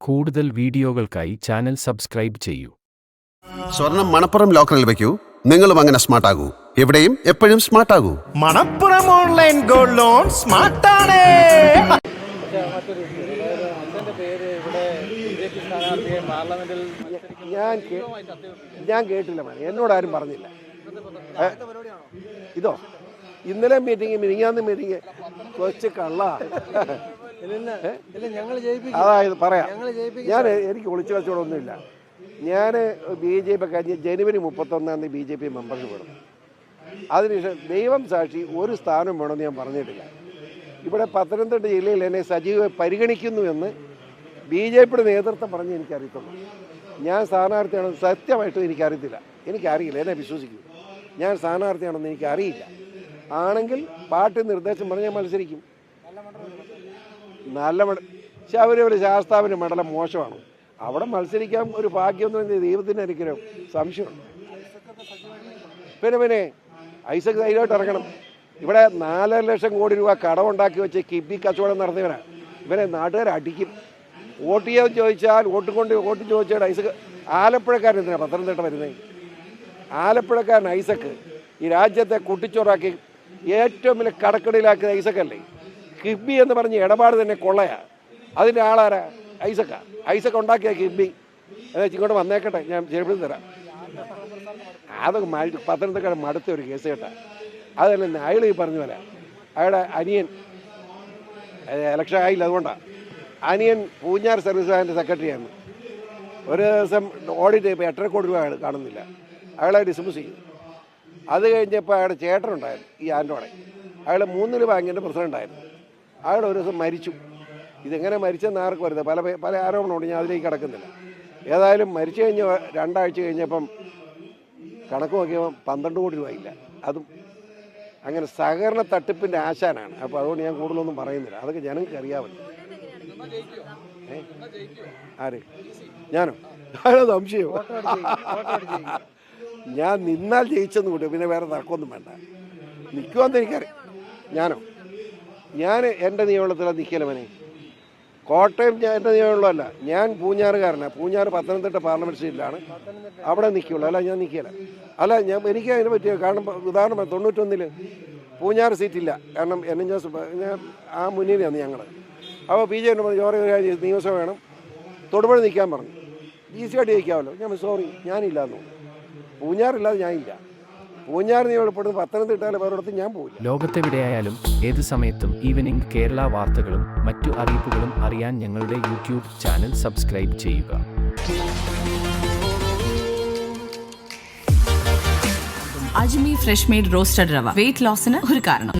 കൂടുതൽ വീഡിയോകൾക്കായി channel subscribe ചെയ്യൂ. സ്വർണം മണപ്പുറം ലോക്കറിൽ വയ്ക്കൂ. നിങ്ങളും അങ്ങനെ സ്മാർട്ട് ആകൂ എവിടെയും എപ്പോഴും സ്മാർട്ട് ആകൂ മണപ്പുറം ഓൺലൈൻ ഗോൾഡ് ലോൺ സ്മാർട്ടാണ്. ഞാൻ കേ- ഞാൻ കേട്ടില്ല മാഡം. എന്നോട് ആരും പറഞ്ഞില്ല ഇതോ? ഇന്നലെ മീറ്റിംഗ് മിനിങ്ങാന്ന് മീറ്റിംഗ് കൊച്ചു കള്ള. അതായത് പറയാം. ഞാൻ എനിക്ക് ഒളിച്ചു വെച്ചോടൊന്നുമില്ല ഞാൻ ബി ജെ പി കഴിഞ്ഞ് ജനുവരി മുപ്പത്തൊന്നാം തീയതി ബി ജെ പി മെമ്പർഷിപ്പ് വേണം അതിനുശേഷം ദൈവം സാക്ഷി ഒരു സ്ഥാനം വേണമെന്ന് ഞാൻ പറഞ്ഞിട്ടില്ല. ഇവിടെ പത്തനംതിട്ട ജില്ലയിൽ എന്നെ സജീവ പരിഗണിക്കുന്നു എന്ന് ബി ജെ പിയുടെ നേതൃത്വം പറഞ്ഞ് എനിക്കറിയത്തുള്ളൂ. ഞാൻ സ്ഥാനാർത്ഥിയാണെന്ന് സത്യമായിട്ടും എനിക്കറിയത്തില്ല. എനിക്കറിയില്ല എന്നെ വിശ്വസിക്കും. ഞാൻ സ്ഥാനാർത്ഥിയാണെന്ന് എനിക്കറിയില്ല. ആണെങ്കിൽ പാർട്ടി നിർദ്ദേശം പറഞ്ഞ് ഞാൻ മത്സരിക്കും. നല്ല ശബരിമല ശാസ്താവിന് മണ്ഡലം മോശമാണ്. അവിടെ മത്സരിക്കാൻ ഒരു ഭാഗ്യം ദൈവത്തിന്റെ അനുഗ്രഹം. സംശയമുണ്ട് പിന്നെ പിന്നെ ഐസക് ധൈര്യമായിട്ട് ഇറങ്ങണം. ഇവിടെ നാലര ലക്ഷം കോടി രൂപ കടമുണ്ടാക്കി വെച്ച് കിബി കച്ചവടം നടത്തിയവരാണ് ഇവരെ നാട്ടുകാർ അടിക്കും. വോട്ട് ചെയ്യാൻ ചോദിച്ചാൽ വോട്ട് കൊണ്ട് വോട്ട് ചോദിച്ചാൽ ഐസക് ആലപ്പുഴക്കാരൻ എന്തിനാണ് പത്തനംതിട്ട വരുന്നത് ആലപ്പുഴക്കാരൻ ഐസക്ക് ഈ രാജ്യത്തെ കുട്ടിച്ചോറാക്കി ഏറ്റവും വലിയ കടക്കടയിലാക്കിയത് ഐസക്കല്ലേ കിബി എന്ന് പറഞ്ഞ ഇടപാട് തന്നെ കൊള്ളയാ. അതിന്റെ ആളാരാ? ഐസക്ക. ഐസക്ക ഉണ്ടാക്കിയ കിബി അതായത് ഇങ്ങോട്ട് വന്നേക്കട്ടെ ഞാൻ ചെറുപ്പം തരാം. അതൊക്കെ മഴ പത്തനംതിട്ട മടുത്ത ഒരു കേസ് കേട്ടാ. അതല്ല അയാൾ ഈ പറഞ്ഞ പോലെ. അയാളുടെ അനിയൻ ഇലക്ഷൻ ആയില്ല അതുകൊണ്ടാണ് അനിയൻ പൂഞ്ഞാർ സർവീസ് ബാങ്കിന്റെ സെക്രട്ടറിയാണ് ഒരു ദിവസം ഓഡിറ്റ് ചെയ്യുമ്പോൾ എട്ടര കോടി രൂപ കാണുന്നില്ല. അയാളെ ഡിസ്മിസ് ചെയ്തു. അത് കഴിഞ്ഞപ്പോൾ അയാളുടെ ചേട്ടനുണ്ടായിരുന്നു ഈ ആൻഡോടെ അയാൾ മൂന്നിൽ ബാങ്കിന്റെ പ്രസിഡന്റായിരുന്നു അയാൾ ഒരു ദിവസം മരിച്ചു. ഇതെങ്ങനെ മരിച്ചെന്ന് ആർക്കും വരുന്നത് പല പല ആരോപണമുണ്ട്. ഞാൻ അതിലേക്ക് കിടക്കുന്നില്ല. ഏതായാലും മരിച്ചു കഴിഞ്ഞ രണ്ടാഴ്ച കഴിഞ്ഞപ്പം കണക്ക് നോക്കിയപ്പോൾ പന്ത്രണ്ട് കോടി രൂപ ഇല്ല. അതും അങ്ങനെ സഹകരണ തട്ടിപ്പിന്റെ ആശാനാണ്. അപ്പോൾ അതുകൊണ്ട് ഞാൻ കൂടുതലൊന്നും പറയുന്നില്ല. അതൊക്കെ ജനങ്ങൾക്ക് അറിയാമല്ലോ. ഏ? ആര്? ഞാനോ? ഞാനോ സംശയം? ഞാൻ നിന്നാൽ ജയിച്ചെന്ന് കൂട്ടി പിന്നെ വേറെ തർക്കമൊന്നും വേണ്ട. നിൽക്കുമെന്ന് എനിക്കറിയാം. ഞാനോ? ഞാൻ എന്റെ നിയമനത്തിലെ നിൽക്കല മനെ. കോട്ടയം എന്റെ നിയമനമുള്ളതല്ല ഞാൻ പൂഞ്ഞാറുകാരനാണ് പൂഞ്ഞാറ് പത്തനംതിട്ട പാർലമെന്റ് സീറ്റിലാണ്. അവിടെ നിൽക്കുള്ളൂ അല്ല ഞാൻ നിൽക്കില്ല അല്ല ഞാൻ എനിക്ക് അതിനെ പറ്റിയ കാരണം ഉദാഹരണം തൊണ്ണൂറ്റൊന്നിൽ പൂഞ്ഞാറ് സീറ്റില്ല. കാരണം എൻ എൻ ജോസഫ് ഞാൻ ആ മുന്നിലാണ് ഞങ്ങൾ അപ്പോൾ പി ജെ പറഞ്ഞു ജോറി നിയമസഭ വേണം. തൊടുപുഴ നിൽക്കാൻ പറഞ്ഞു. ഈസിയായിട്ട് ജയിക്കാമല്ലോ. ഞാൻ സോറി ഞാനില്ല എന്ന് പറഞ്ഞു പൂഞ്ഞാറില്ലാതെ ഞാനില്ല. നിയമപ്പെടുന്ന പത്തനംതിട്ടയിലെ വേറൊരിടത്ത് ഞാൻ പോവില്ല. ലോകത്തെവിടെയായാലും ഏത് സമയത്തും ഈവനിംഗ് കേരള വാർത്തകളും മറ്റു അറിയിപ്പുകളും അറിയാൻ ഞങ്ങളുടെ യൂട്യൂബ് ചാനൽ സബ്സ്ക്രൈബ് ചെയ്യുക. Ajmi fresh made roasted rava. Weight ലോസിന് ഒരു കാരണം.